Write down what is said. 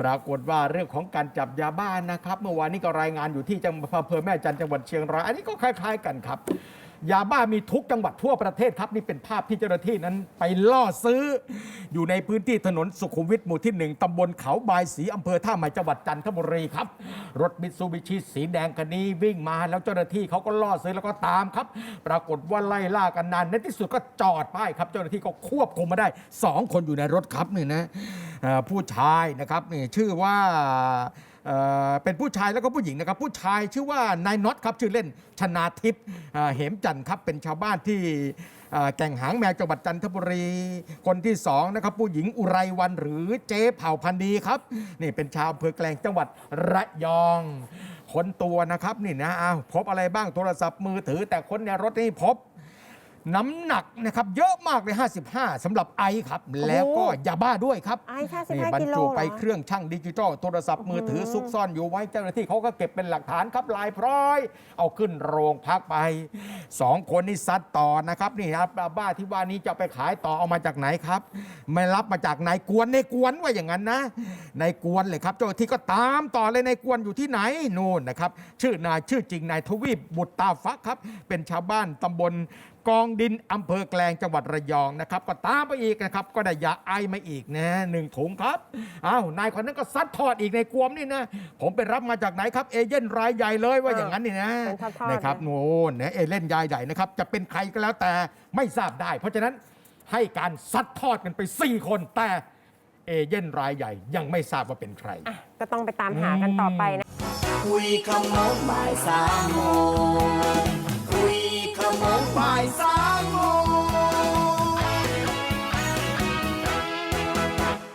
ปรากฏว่าเรื่องของการจับยาบ้านนะครับ เมื่อวานนี้ก็รายงานอยู่ที่จังหวัดอำเภอแม่จันทร์จังหวัดเชียงรายอันนี้ก็คล้าย ๆ กันครับ ยาบ้ามีทุกจังหวัดทั่วประเทศครับ นี่เป็นภาพที่เจ้าหน้าที่นั้นไปล่อซื้อ อยู่ในพื้นที่ถนนสุขุมวิทหมู่ที่หนึ่งตำบลเขาบายสีอำเภอท่าใหม่จังหวัดจันทบุรีครับ รถมิตซูบิชิสีแดงคันนี้วิ่งมาแล้วเจ้าหน้าที่เขาก็ล่อซื้อแล้วก็ตามครับ ปรากฏว่าไล่ล่ากันนานในที่สุดก็จอดป้ายครับ เจ้าหน้าที่ก็ควบคุมมาได้สองคนอยู่ในรถครับนี่นะ ผู้ชายนะครับนี่ชื่อว่าเอ่อเป็นผู้ชายแล้วก็ผู้หญิงนะครับ ผู้ชายชื่อว่านายน็อตครับชื่อเล่นชนาทิพย์เอ่อเหมจันทร์ครับเป็นชาวบ้านที่เอ่อแก่งหางแมวจังหวัดจันทบุรี คนที่สองนะครับผู้หญิงอุไรวันหรือเจ๊เผ่าพันธุ์ดีครับนี่เป็นชาวอำเภอแกลงจังหวัดระยองคนตัวนะครับนี่นะอ้าวพบอะไรบ้างโทรศัพท์มือถือแต่คนในรถนี่พบ น้ำหนักนะครับเยอะมากเลย 55สำหรับไอซ์ครับ แล้วก็ยาบ้าด้วยครับไอซ์แค่15นี่บรรกิโลจุเหรอไปเครื่องช่างดิจิทัลโทรศัพท์มือถือซุกซ่อนอยู่ไว้เจ้าหน้าที่เขาก็เก็บเป็นหลักฐานครับลายพร้อย เอาขึ้นโรงพักไปสองคนนี่ซัดต่อนะครับนี่ครับยาบ้าที่ว่านี้จะเอาไปขายต่อเอามาจากไหนครับ ไม่รับมาจากนายกวนนายกวนว่าอย่างนั้นนะนายกวนเลยครับเจ้าหน้าที่ก็ตามต่อเลยนายกวนอยู่ที่ไหนนู่นนะครับ ชื่อนายชื่อจริงนายทวีปบุตรตาฟักครับ เป็นชาวบ้านตำบลกองดินอำเภอแกลงจังหวัดระยองนะครับ ก็ตามไปอีกนะครับ ก็ได้ยาไอมาอีกนะหนึ่งถุงครับอ้าวนายคนนั้นก็ซัดทอดอีกในกวมนี่นะผมไปรับมาจากไหนครับเอเย่นรายใหญ่เลยว่าอย่างนั้นนี่นะเป็นทอดๆนะครับเลยโน่นนะเอเล่นรายใหญ่นะครับ จะเป็นใครก็แล้วแต่ไม่ทราบได้ เพราะฉะนั้นให้การซัดทอดกันไป 4 คนแต่เอเย่นรายใหญ่ ยังไม่ทราบว่าเป็นใคร อะก็ต้องไปตามหากันต่อไปนะ คุยขโมงบ่ายสามโมง